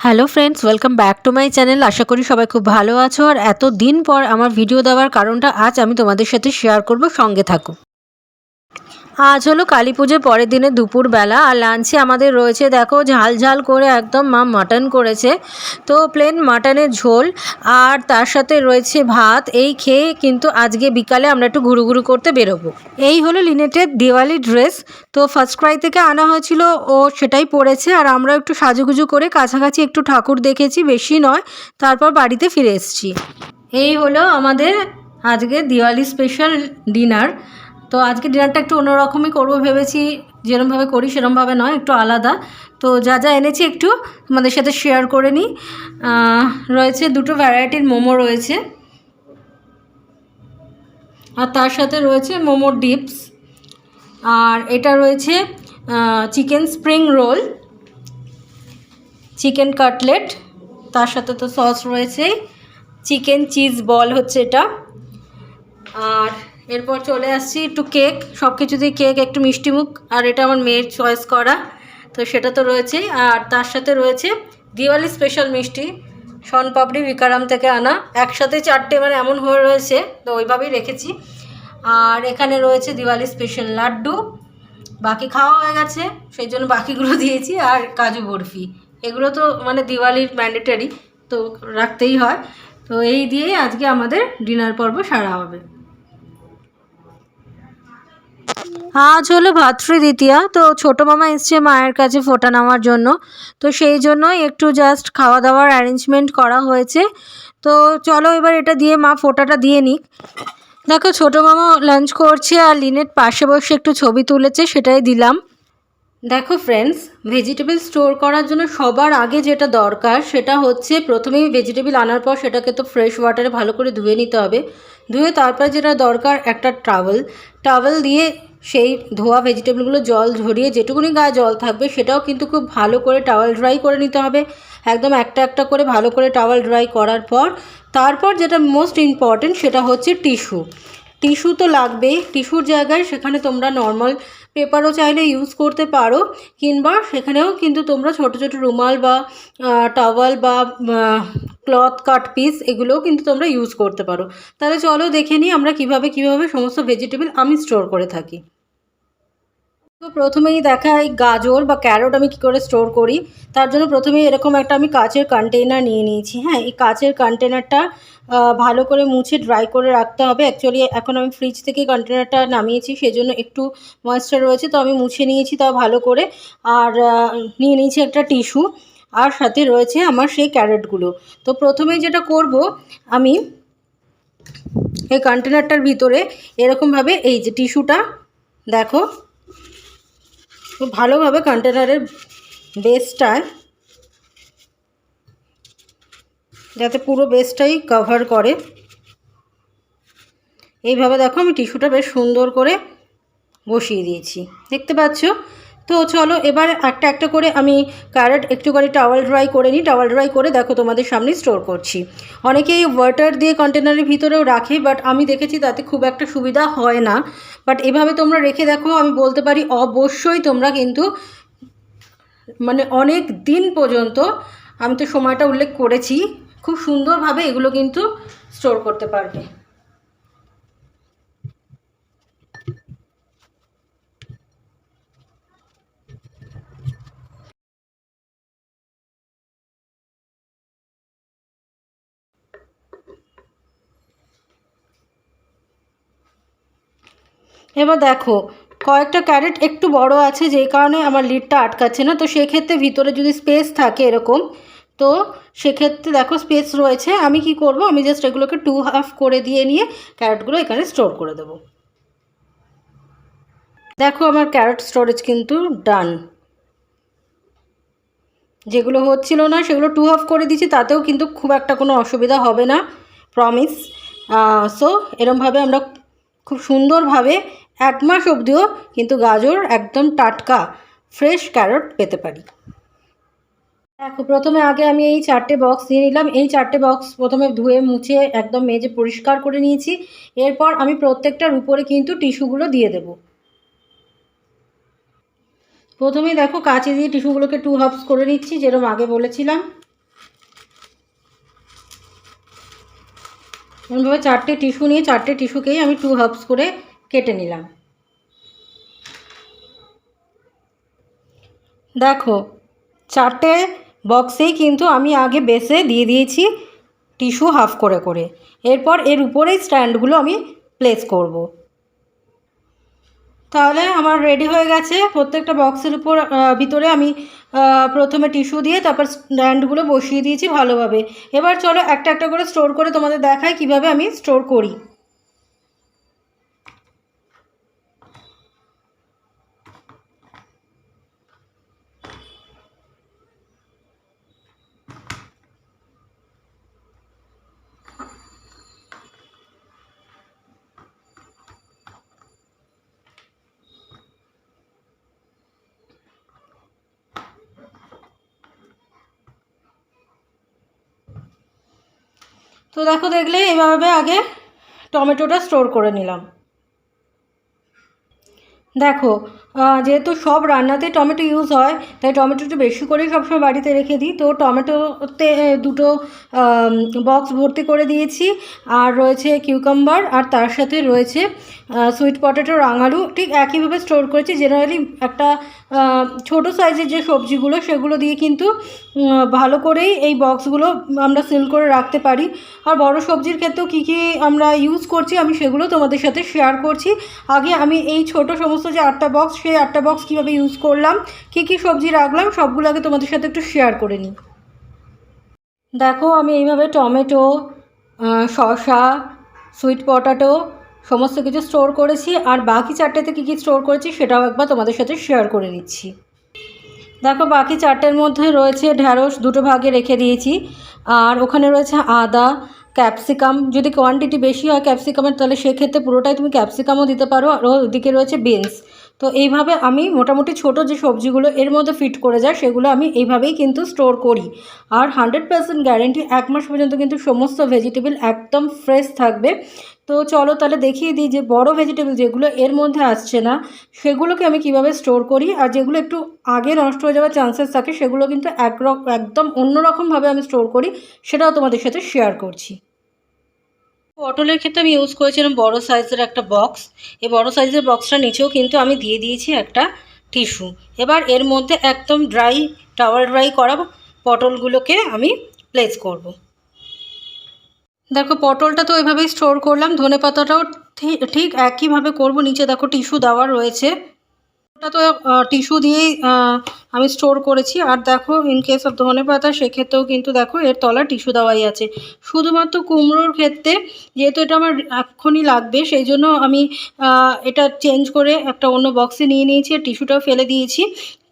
Hello friends welcome back to my channel আশা করি সবাই খুব ভালো আছো। আর এত দিন পর আমার ভিডিও দেওয়ার কারণটা আজ আমি তোমাদের সাথে শেয়ার করব, সঙ্গে থাকো। আজ হলো কালী পুজোর পরের দিনে দুপুরবেলা আর লাঞ্চে আমাদের রয়েছে, দেখো, ঝাল ঝাল করে একদম মা মাটন করেছে। তো প্লেন মাটনের ঝোল আর তার সাথে রয়েছে ভাত, এই খেয়ে কিন্তু আজকে বিকালে আমরা একটু ঘুরু ঘুরু করতে বেরোবো। এই হলো লিনেটের দিওয়ালি ড্রেস। তো ফার্স্ট ক্রাই থেকে আনা হয়েছিল, ও সেটাই পরেছে আর আমরা একটু সাজুগুজু করে কাছাকাছি একটু ঠাকুর দেখেছি, বেশি নয়, তারপর বাড়িতে ফিরে এসেছি। এই হলো আমাদের আজকে দিওয়ালি স্পেশাল ডিনার তো আজকে ডিনারটা একটু অন্যরকমই করব, ভেবেছি যেরমভাবে করি সেরমভাবে নয়, একটু আলাদা। তো যা যা এনেছি একটু তোমাদের সাথে শেয়ার করে নিই। রয়েছে দুটো ভ্যারাইটির মোমো রয়েছে। আর তার সাথে রয়েছে মোমো ডিপস আর এটা রয়েছে chicken spring roll chicken cutlet তার সাথে তো সস রয়েছে চিকেন চিজ বল হচ্ছে এটা। আর এরপর চলে আসছি একটু কেক সব কিছুতেই কেক, একটু মিষ্টিমুখ আর এটা আমার মেয়ের চয়েস করা। তো সেটা তো রয়েছেই আর তার সাথে রয়েছে দিওয়ালি স্পেশাল মিষ্টি শনপাপড়ি বিকারাম থেকে আনা। একসাথে চারটে মানে এমন হয়ে রয়েছে, তো ওইভাবেই রেখেছি। আর এখানে রয়েছে দিওয়ালি স্পেশাল লাড্ডু। বাকি খাওয়া হয়ে গেছে, সেই জন্য বাকিগুলো দিয়েছি, আর কাজু বরফি। এগুলো তো মানে দিওয়ালির ম্যান্ডেটারি তো রাখতেই হয়। তো এই দিয়েই আজকে আমাদের ডিনার পর্ব সারা হবে। আজ হলো ভাতৃ দ্বিতীয়া তো ছোটো মামা এসছে মায়ের কাছে ফোটা নেওয়ার জন্য। তো সেই জন্যই একটু জাস্ট খাওয়া দাওয়ার অ্যারেঞ্জমেন্ট করা হয়েছে। তো চলো এবার এটা দিয়ে মা ফোটাটা দিয়ে নিক। দেখো ছোটো মামা লাঞ্চ করছে আর লিনেট পাশে বসে একটু ছবি তুলেছে, সেটাই দিলাম। দেখো ফ্রেন্ডস ভেজিটেবল স্টোর করার জন্য সবার আগে যেটা দরকার, সেটা হচ্ছে প্রথমেই ভেজিটেবল আনার পর সেটাকে তো ফ্রেশ ওয়াটারে ভালো করে ধুয়ে নিতে হবে। ধুয়ে তারপর যেটা দরকার একটা টাওয়েল টাওয়েল দিয়ে সেই ধোয়া ভেজিটেবলগুলো জল ঝরিয়ে যেটুকুনি গায়ে জল থাকবে সেটাও কিন্তু খুব ভালো করে টাওয়াল ড্রাই করে নিতে হবে। একদম একটা একটা করে ভালো করে টাওয়াল ড্রাই করার পর তারপর যেটা মোস্ট ইম্পর্টেন্ট সেটা হচ্ছে টিস্যু টিস্যু তো লাগবেই। টিস্যুর জায়গায় সেখানে তোমরা নর্মাল পেপারও চাইলে ইউজ করতে পারো, কিংবা সেখানেও কিন্তু তোমরা ছোট ছোট রুমাল বা টাওয়াল বা ক্লথ কাট পিস এগুলোও কিন্তু তোমরা ইউজ করতে পারো। তাহলে চলো দেখে নিই আমরা কীভাবে কীভাবে সমস্ত ভেজিটেবল আমি স্টোর করে থাকি। তো প্রথমেই দেখাই গাজর বা ক্যারট আমি কী করে স্টোর করি। তার জন্য প্রথমেই এরকম একটা আমি কাচের কন্টেনার নিয়ে নিয়েছি। হ্যাঁ এই কাচের কন্টেনারটা ভালো করে মুছে ড্রাই করে রাখতে হবে। অ্যাকচুয়ালি এখন আমি ফ্রিজ থেকে কন্টেনারটা নামিয়েছি, সেজন্য একটু ময়েশ্চার রয়েছে, তো আমি মুছে নিয়েছি তাও ভালো করে। আর নিয়ে নিয়েছি একটা টিস্যু আর সাথে রয়েছে আমার সেই ক্যারেটগুলো তো প্রথমে যেটা করব, আমি এই কন্টেনারটার ভিতরে এরকমভাবে এই যে টিস্যুটা দেখো ভালোভাবে কন্টেনারের বেসটায় যাতে পুরো বেসটাই কভার করে। এইভাবে দেখো আমি টিস্যুটা বেশ সুন্দর করে বসিয়ে দিয়েছি। দেখতে পাচ্ছ? তো চলো এবার একটা একটা করে আমি ক্যারেট একটু করে টাওয়াল ড্রাই করে নিই। টাওয়াল ড্রাই করে দেখো তোমাদের সামনে স্টোর করছি। অনেকেই ওয়াটার দিয়ে কন্টেনারের ভিতরেও রাখে বাট আমি দেখেছি তাতে খুব একটা সুবিধা হয় না। বাট এভাবে তোমরা রেখে দেখো, আমি বলতে পারি অবশ্যই তোমরা কিন্তু মানে অনেক দিন পর্যন্ত আমি তো সময়টা উল্লেখ করেছি, খুব সুন্দরভাবে এগুলো কিন্তু স্টোর করতে পারবে। এবার দেখো, কয়েকটা ক্যারেট একটু বড় আছে যেই কারণে আমার লিডটা আটকাচ্ছে না, তো সেক্ষেত্রে ভিতরে যদি স্পেস থাকে এরকম, তো সেক্ষেত্রে দেখো স্পেস রয়েছে, আমি কি করব, আমি জাস্ট এগুলোকে টু হাফ করে দিয়ে নিয়ে ক্যারেটগুলো এখানে স্টোর করে দেবো। দেখো আমার ক্যারেট স্টোরেজ কিন্তু ডান যেগুলো হচ্ছিল না, সেগুলো টু হাফ করে দিচ্ছি তাতেও কিন্তু খুব একটা কোনো অসুবিধা হবে না প্রমিস সো এরমভাবে আমরা খুব সুন্দরভাবে এক মাস অবধিও কিন্তু গাজর একদম টাটকা ফ্রেশ ক্যারট পেতে পারি। দেখো, প্রথমে আগে আমি এই চারটে বক্স দিয়ে নিলাম। এই চারটে বক্স প্রথমে ধুয়ে, মুছে, একদম মেজে পরিষ্কার করে নিয়েছি। এরপর আমি প্রত্যেকটার উপরে কিন্তু টিস্যুগুলো দিয়ে দেব। প্রথমে দেখো, কাঁচি দিয়ে টিস্যুগুলোকে টু হাফস করে নিচ্ছি, যেরকম আগে বলেছিলাম। এরকমভাবে চারটে টিস্যু নিয়ে, চারটে টিস্যুকেই আমি টু হাফস করে কেটে নিলাম। দেখো, চারটে বক্সেই কিন্তু আমি আগে বেসে দিয়ে দিয়েছি টিস্যু হাফ করে করে। এরপর এর উপরেই স্ট্যান্ডগুলো আমি প্লেস করব। তাহলে আমার রেডি হয়ে গেছে। প্রত্যেকটা বক্সের উপর ভিতরে আমি প্রথমে টিস্যু দিয়ে তারপর স্ট্যান্ডগুলো বসিয়ে দিয়েছি ভালোভাবে। এবার চলো একটা একটা করে স্টোর করে তোমাদের দেখায় কীভাবে আমি স্টোর করি। তো দেখো দেখলে এভাবে আগে টমেটোটা স্টোর করে নিলাম। দেখো যেহেতু সব রান্নাতে টমেটো ইউজ হয়, তাই টমেটোটা বেশি করেই সবসময় বাড়িতে রেখে দিই। তো টমেটোতে দুটো বক্স ভর্তি করে দিয়েছি। আর রয়েছে কিউকাম্বার আর তার সাথে রয়েছে সুইট পটেটো রাঙালু ঠিক একইভাবে স্টোর করেছি। জেনারেলি একটা ছোট সাইজের যে সবজিগুলো, সেগুলো দিয়ে কিন্তু ভালো করেই এই বক্সগুলো আমরা সিল করে রাখতে পারি। আর বড় সবজির ক্ষেত্রেও কী কী আমরা ইউজ করছি, আমি সেগুলো তোমাদের সাথে শেয়ার করছি। আগে আমি এই ছোট সমস্ত যে আটটা বক্স সেই আটটা বক্স কীভাবে ইউজ করলাম, কী কী সবজি রাখলাম সবগুলো আগে তোমাদের সাথে একটু শেয়ার করে নিই। দেখো, আমি এইভাবে টমেটো শসা সুইট পটাটো সমস্ত কিছু স্টোর করেছি, আর বাকি চারটেতে কী কী স্টোর করেছি সেটাও একবার তোমাদের সাথে শেয়ার করে নিচ্ছি। দেখো, বাকি চারটের মধ্যে রয়েছে ঢ্যাঁড়স দুটো ভাগে রেখে দিয়েছি, আর ওখানে রয়েছে আদা, ক্যাপসিকাম। যদি কোয়ান্টিটি বেশি হয় ক্যাপসিকামের, তাহলে সেক্ষেত্রে পুরোটাই তুমি ক্যাপসিকামও দিতে পারো, আর ওদিকে রয়েছে বিনস তো এইভাবে আমি মোটামুটি ছোট যে সবজিগুলো এর মধ্যে ফিট করে যায়, সেগুলো আমি এইভাবেই কিন্তু স্টোর করি। আর হান্ড্রেড পার্সেন্ট গ্যারেন্টি এক মাস পর্যন্ত কিন্তু সমস্ত ভেজিটেবল একদম ফ্রেশ থাকবে। তো চলো তাহলে দেখিয়ে দিই যে বড় ভেজিটেবল যেগুলো এর মধ্যে আসছে না, সেগুলোকে আমি কীভাবে স্টোর করি। আর যেগুলো একটু আগে নষ্ট হয়ে যাওয়ার চান্সেস থাকে, সেগুলো কিন্তু একরকম রক- একদম অন্যরকমভাবে আমি স্টোর করি, সেটাও তোমাদের সাথে শেয়ার করছি। পটলের ক্ষেত্রে আমি ইউজ করেছিলাম বড় সাইজের একটা বক্স এই বড় সাইজের বক্সটা নিচেও কিন্তু আমি দিয়ে দিয়েছি একটা টিস্যু এবার এর মধ্যে একদম ড্রাই টাওয়ার ড্রাই করা পটলগুলোকে আমি প্লেস করব। দেখো, পটলটা তো এভাবেই স্টোর করলাম। ধনে পাতাটাও ঠিক একইভাবে করব। নিচে দেখো টিস্যু দেওয়া রয়েছে। ওটা তো টিস্যু দিয়েই আমি স্টোর করেছি। আর দেখো ইন কেস অফ ধনে পাতা সেক্ষেত্রেও কিন্তু দেখো, এর তলা টিস্যু দেওয়াই আছে। শুধুমাত্র কুমড়োর ক্ষেত্রে, যেহেতু এটা আমার এক্ষুনি লাগবে, সেই জন্য আমি এটা চেঞ্জ করে একটা অন্য বক্সে নিয়ে নিয়েছি, আর টিস্যুটাও ফেলে দিয়েছি।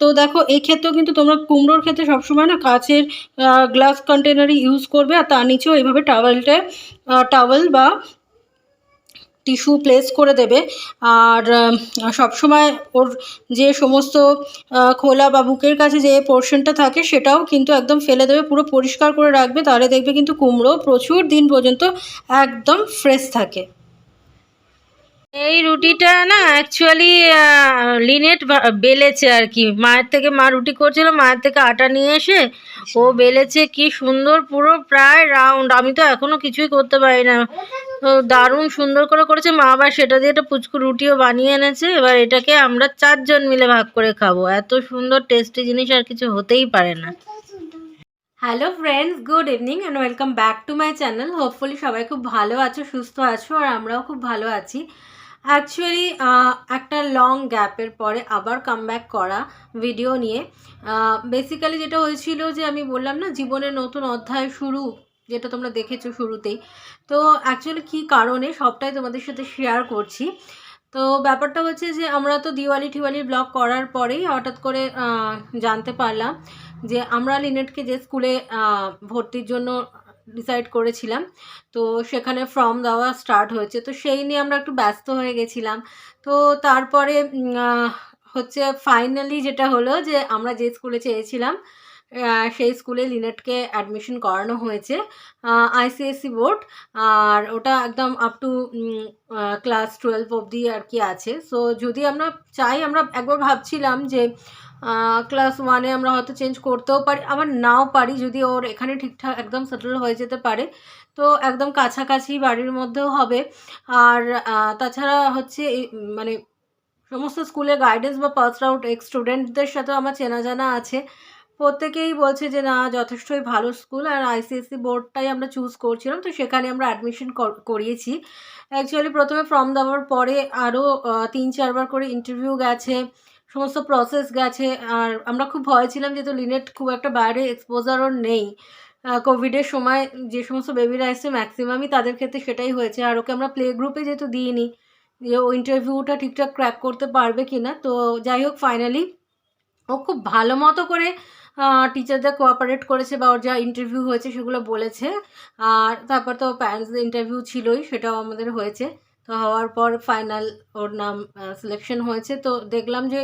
তো দেখো, এই ক্ষেত্রেও কিন্তু তোমরা কুমড়োর ক্ষেত্রে সবসময় না কাচের গ্লাস কন্টেনারই ইউজ করবে, আর তার নিচেও এইভাবে টাওয়েলটা টাওয়েল বা টিস্যু প্লেস করে দেবে। আর সব সময় ওর যে সমস্ত খোলা বা বুকের কাছে যে পোর্শনটা থাকে সেটাও কিন্তু একদম ফেলে দেবে, পুরো পরিষ্কার করে রাখবে, তাহলে দেখবে কিন্তু কুমড়ো প্রচুর দিন পর্যন্ত একদম ফ্রেশ থাকে। এই রুটিটা না অ্যাকচুয়ালি লিনেট বেলেছে আর কি। মায়ের থেকে মা রুটি করছিল, মায়ের থেকে আটা নিয়ে এসে ও বেলেছে কি সুন্দর পুরো প্রায় রাউন্ড আমি তো এখনও কিছুই করতে পারি না। তো দারুণ সুন্দর করে করেছে। মা আবার সেটা দিয়ে একটা পুচকু রুটিও বানিয়ে এনেছে। এবার এটাকে আমরা চারজন মিলে ভাগ করে খাব। এত সুন্দর টেস্টি জিনিস আর কিছু হতেই পারে না। Hello friends good evening and welcome back to my channel hopefully সবাই খুব ভালো আছো, সুস্থ আছো, আর আমরাও খুব ভালো আছি। অ্যাকচুয়ালি একটা লং গ্যাপের পরে আবার কামব্যাক করা ভিডিও নিয়ে। বেসিক্যালি যেটা হয়েছিল যে আমি বললাম না, জীবনের নতুন অধ্যায় শুরু, যেটা তোমরা দেখেছ শুরুতেই। তো অ্যাকচুয়ালি কী কারণে সবটাই তোমাদের সাথে শেয়ার করছি। তো ব্যাপারটা হচ্ছে যে আমরা তো দিওয়ালি টিওয়ালি ব্লগ করার পরেই হঠাৎ করে জানতে পারলাম যে আমরা লিনেটকে যে স্কুলে ভর্তির জন্য ডিসাইড করেছিলাম। তো সেখানে ফর্ম দেওয়া স্টার্ট হয়েছে। তো সেই নিয়ে আমরা একটু ব্যস্ত হয়ে গেছিলাম। তো তারপরে হচ্ছে ফাইনালি যেটা হলো যে আমরা যে স্কুলে চেয়েছিলাম সেই স্কুলে লিনেটকে অ্যাডমিশন করানো হয়েছে আইসিএসসি বোর্ড আর ওটা একদম আপ টু ক্লাস টুয়েলভ অবধি আর কি আছে। সো যদি আমরা চাই, আমরা একবার ভাবছিলাম যে ক্লাস ওয়ানে আমরা হয়তো চেঞ্জ করতেও পারি, আবার নাও পারি যদি ওর এখানে ঠিকঠাক একদম সেটেল হয়ে যেতে পারে। তো একদম কাছাকাছি বাড়ির মধ্যেও হবে। আর তাছাড়া হচ্ছে মানে সমস্ত স্কুলে গাইডেন্স বা পাস আউট এক্স স্টুডেন্টদের সাথেও আমার চেনা জানা আছে। প্রত্যেকেই বলছে যে, না, যথেষ্টই ভালো স্কুল আর আইসিএসসি বোর্ডটাই আমরা চুজ করছিলাম। তো সেখানে আমরা অ্যাডমিশন করিয়েছি। অ্যাকচুয়ালি প্রথমে ফর্ম দেওয়ার পরে আরও তিন, চারবার করে ইন্টারভিউ গেছে। সমস্ত প্রসেস গেছে। আর আমরা খুব ভয় ছিলাম যেহেতু লিনেট খুব একটা বাইরে এক্সপোজারও নেই। কোভিডের সময় যে সমস্ত বেবিরা এসছে ম্যাক্সিমামই তাদের ক্ষেত্রে সেটাই হয়েছে। আর ওকে আমরা প্লে গ্রুপে যেহেতু দিইনি, যে ও ইন্টারভিউটা ঠিকঠাক ক্র্যাক করতে পারবে কি না তো যাই হোক ফাইনালি ও খুব ভালো মতো করে টিচারদের কোঅপারেট করেছে বা ওর যা ইন্টারভিউ হয়েছে সেগুলো বলেছে। আর তারপর তো প্যারেন্টসদের ইন্টারভিউ ছিলই, সেটাও আমাদের হয়েছে। তো হওয়ার পর ফাইনাল ওর নাম সিলেকশন হয়েছে। তো দেখলাম যে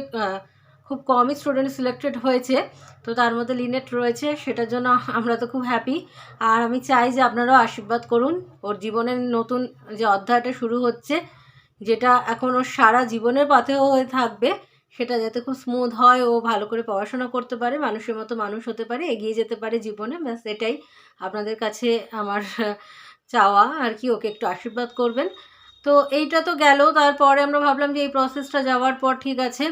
খুব কমই স্টুডেন্ট সিলেক্টেড হয়েছে। তো তার মধ্যে লিনেট রয়েছে, সেটার জন্য আমরা তো খুব হ্যাপি আর আমি চাই যে আপনারাও আশীর্বাদ করুন। ওর জীবনের নতুন যে অধ্যায়টা শুরু হচ্ছে, যেটা এখন ওর সারা জীবনের পাথেও হয়ে থাকবে, সেটা যাতে খুব স্মুথ হয়। ও ভালো করে পড়াশোনা করতে পারে, মানুষের মতো মানুষ হতে পারে, এগিয়ে যেতে পারে জীবনে। ব্যাস, এটাই আপনাদের কাছে আমার চাওয়া। আর কি, ওকে একটু আশীর্বাদ করবেন। তো এইটা তো গেল। তারপরে আমরা ভাবলাম যে এই প্রসেসটা যাওয়ার পর ঠিক আছে।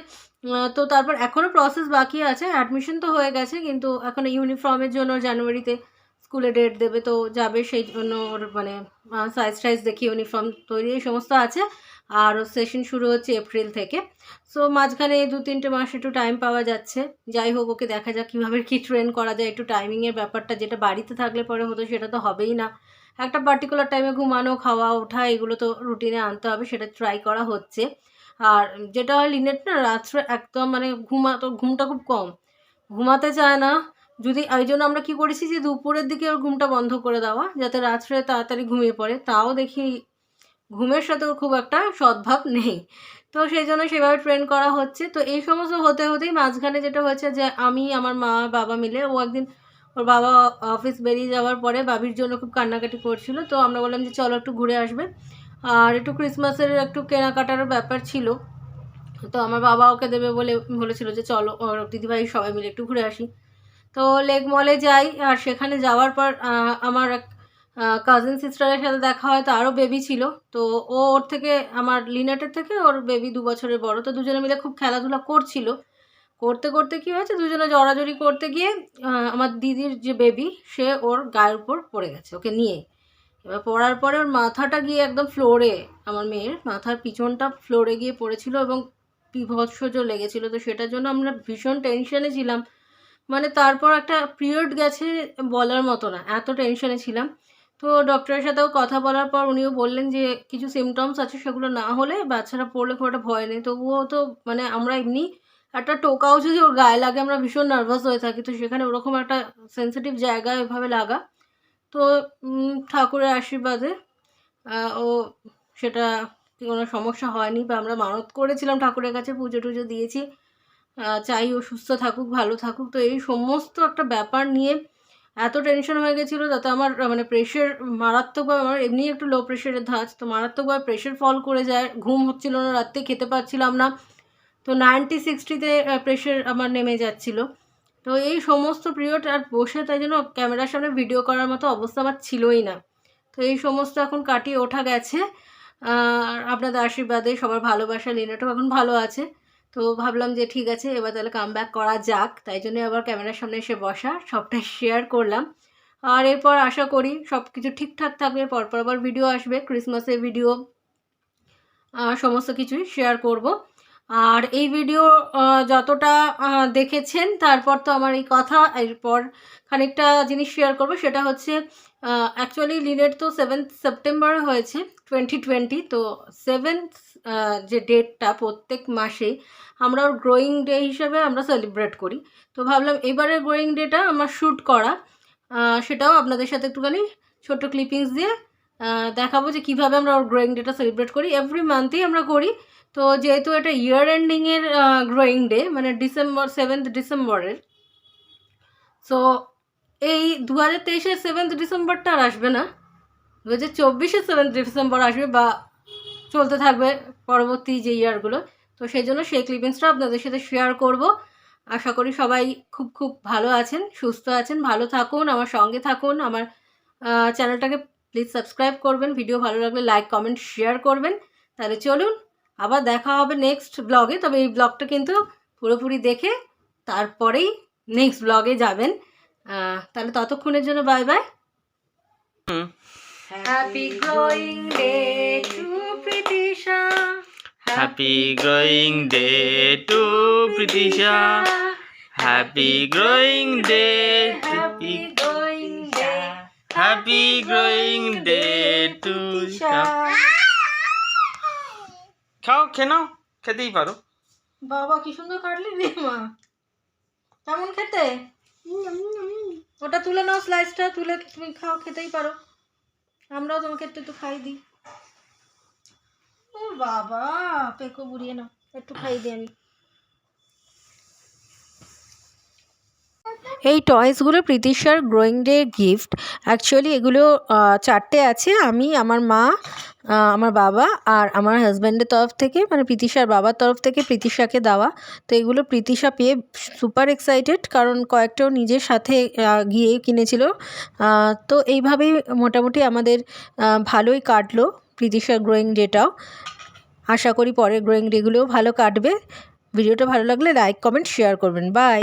তো তারপর এখনও প্রসেস বাকি আছে। অ্যাডমিশন তো হয়ে গেছে, কিন্তু এখন ইউনিফর্মের জন্য জানুয়ারিতে স্কুলে ডেট দেবে, তো যাবে সেই জন্য ওর মানে সাইজ টাইজ দেখি ইউনিফর্ম তৈরি, এই সমস্ত আছে। আর সেশন শুরু হচ্ছে এপ্রিল থেকে। সো মাঝখানে দু তিনটে মাস একটু টাইম পাওয়া যাচ্ছে। যাই হোক, ওকে দেখা যাক কীভাবে কী ট্রেন করা যায়। একটু টাইমিংয়ের ব্যাপারটা, যেটা বাড়িতে থাকলে পরে হতো, সেটা তো হবেই না। একটা পার্টিকুলার টাইমে ঘুমানো, খাওয়া, ওঠা, এগুলো তো রুটিনে আনতে হবে, সেটা ট্রাই করা হচ্ছে। আর যেটা হয় লিনেট না, রাত্রে একদম মানে ঘুমাতো ঘুমটা খুব কম। ঘুমাতে চায় না। যদি ওই জন্য আমরা কি করেছি যে দুপুরের দিকে ওর ঘুমটা বন্ধ করে দেওয়া, যাতে রাত্রে তাড়াতাড়ি ঘুমিয়ে পড়ে। তাও দেখি ঘুমের সাথেও খুব একটা সদ্ভাব নেই। তো সেই জন্য সেভাবে ট্রেন করা হচ্ছে। তো এই সমস্ত হতে হতেই মাঝখানে যেটা হয়েছে যে আমি, আমার মা, বাবা মিলে ও একদিন ওর বাবা অফিস বেরিয়ে যাওয়ার পরে বাবির জন্য খুব কান্নাকাটি করছিল, তো আমরা বললাম যে চলো একটু ঘুরে আসবে। আর একটু ক্রিসমাসের একটু কেনাকাটারও ব্যাপার ছিল, তো আমার বাবা ওকে দেবে বলে বলেছিল যে চলো ওর দিদিভাই সবাই মিলে একটু ঘুরে আসি। তো লেক মলে যাই, আর সেখানে যাওয়ার পর আমার এক কাজিন সিস্টারের সাথে দেখা হয়, তো আরও বেবি ছিল। তো ও ওর থেকে, আমার লিনাটের থেকে ওর বেবি দু বছরের বড়, তো দুজনে মিলে খুব খেলাধুলা করছিল। করতে করতে কি হয়েছে? দুজনে জড়াজড়ি করতে গিয়ে আমার দিদির যে বেবি সে ওর গায়ের উপর পড়ে গেছে, ওকে নিয়ে। এবার পড়ার পরে ওর মাথাটা গিয়ে একদম ফ্লোরে আমার মেয়ের মাথার পিছনটা ফ্লোরে গিয়ে পড়েছিল এবং বিভৎসজ লেগেছিল। তো সেটার জন্য আমরা ভীষণ টেনশনে ছিলাম। মানে তারপর একটা পিরিয়ড গেছে বলার মতো না, এত টেনশনে ছিলাম। তো ডক্টরের সাথেও কথা বলার পর উনিও বললেন যে, কিছু সিমটমস আছে সেগুলো না হলে বাচ্চারা পড়লে খুব একটা ভয় নেই। তবুও তো মানে আমরা এমনি একটা টোকাও যদি ওর গায়ে লাগে, আমরা ভীষণ নার্ভাস হয়ে থাকি। তো সেখানে ওরকম একটা সেন্সিটিভ জায়গায় এভাবে লাগা। তো ঠাকুরের আশীর্বাদে ও সেটা কোনো সমস্যা হয়নি বা আমরা মানত করেছিলাম ঠাকুরের কাছে পুজো টুজো দিয়েছি। চাই ও সুস্থ থাকুক, ভালো থাকুক। তো এই সমস্ত একটা ব্যাপার নিয়ে এত টেনশন হয়ে গেছিল যাতে আমার মানে প্রেশার মারাত্মকভাবে, আমার এমনি একটু লো প্রেশারের ধাঁচ, তো মারাত্মকভাবে প্রেশার ফল করে যায়। ঘুম হচ্ছিল না, রাত্রে খেতে পারছিলাম না। তো নাইনটি সিক্সটিতে প্রেশার আমার নেমে যাচ্ছিল। তো এই সমস্ত পিরিয়ড আর বসে তাই জন্য ক্যামেরার সামনে ভিডিও করার মতো অবস্থা আমার ছিলই না। তো এই সমস্ত এখন কাটিয়ে ওঠা গেছে। আর আপনাদের আশীর্বাদে সবার ভালোবাসা লিনাটাও এখন ভালো আছে। তো ভাবলাম যে ঠিক আছে, এবার তাহলে কাম ব্যাক করা যাক। তাই জন্য আবার ক্যামেরার সামনে এসে বসা, সবটাই শেয়ার করলাম। আর এরপর আশা করি সব কিছু ঠিকঠাক থাকবে পরপর আবার ভিডিও আসবে ক্রিসমাসের ভিডিও সমস্ত কিছুই শেয়ার করব। আর এই ভিডিও যতটা দেখেছেন, তারপর তো আমার এই কথা, এরপর খানিকটা জিনিস শেয়ার করব, সেটা হচ্ছে অ্যাকচুয়ালি লিনেট তো সেভেন্থ সেপ্টেম্বর হয়েছে টোয়েন্টি টোয়েন্টি তো সেভেন্থ যে ডেটটা প্রত্যেক মাসেই আমরা ওর গ্রোয়িং ডে হিসাবে আমরা সেলিব্রেট করি। তো ভাবলাম এবারের গ্রোয়িং ডেটা আমার শ্যুট করা সেটাও আপনাদের সাথে একটুখানি ছোট্ট ক্লিপিংস দিয়ে দেখাবো যে কীভাবে আমরা ওর গ্রোয়িং ডেটা সেলিব্রেট করি। এভরি মান্থেই আমরা করি। তো যেহেতু এটা ইয়ার এন্ডিংয়ের গ্রোয়িং ডে মানে ডিসেম্বর সেভেন্থ ডিসেম্বরের সো এই দু হাজার তেইশের সেভেন্থ ডিসেম্বরটা আর আসবে না। দু হাজার চব্বিশের সেভেন্থ ডিসেম্বর আসবে বা চলতে থাকবে পরবর্তী যে ইয়ারগুলো তো সেই জন্য সেই ক্লিপিংসটা আপনাদের সাথে শেয়ার করব। আশা করি সবাই খুব খুব ভালো আছেন, সুস্থ আছেন, ভালো থাকুন, আমার সঙ্গে থাকুন, আমার চ্যানেলটাকে প্লিজ সাবস্ক্রাইব করবেন ভিডিও ভালো লাগলে লাইক কমেন্ট শেয়ার করবেন। তাহলে চলুন আবার দেখা হবে নেক্সট ব্লগে তবে এই ব্লগটা কিন্তু পুরোপুরি দেখে তারপরেই নেক্সট ব্লগে যাবেন। তাহলে ততক্ষণের জন্য bye bye happy growing day to Pritisha Happy growing day to Pritisha. Happy growing day. Happy growing day Growing day to Pritisha খাও, খেয়ে নাও, খেতেই পারো। বাবা, কি সুন্দর কাটলি রে মা। কেমন খেতে? ওটা তুলে নাও স্লাইসটা তুলে তুমি খাও, খেতেই পারো। আমরাও তোমাকে একটু একটু খাই দিই। ও বাবা, পেকো বুড়িয়ে নাও। একটু খাই দিই আমি। এই টয়েসগুলো প্রীতিশার গ্রোয়িং ডে গিফট অ্যাকচুয়ালি এগুলো চারটে আছে। আমি, আমার মা আমার বাবা আর আমার হাজব্যান্ডের তরফ থেকে মানে প্রীতিশার বাবার তরফ থেকে প্রীতিশাকে দেওয়া। তো এগুলো প্রীতিশা পেয়ে সুপার এক্সাইটেড কারণ কয়েকটাও নিজের সাথে গিয়ে কিনেছিল। তো এইভাবেই মোটামুটি আমাদের ভালোই কাটলো প্রীতিশার গ্রোয়িং ডেটাও আশা করি পরের গ্রোয়িং ডেগুলোও ভালো কাটবে। ভিডিওটা ভালো লাগলে লাইক কমেন্ট শেয়ার করবেন। বাই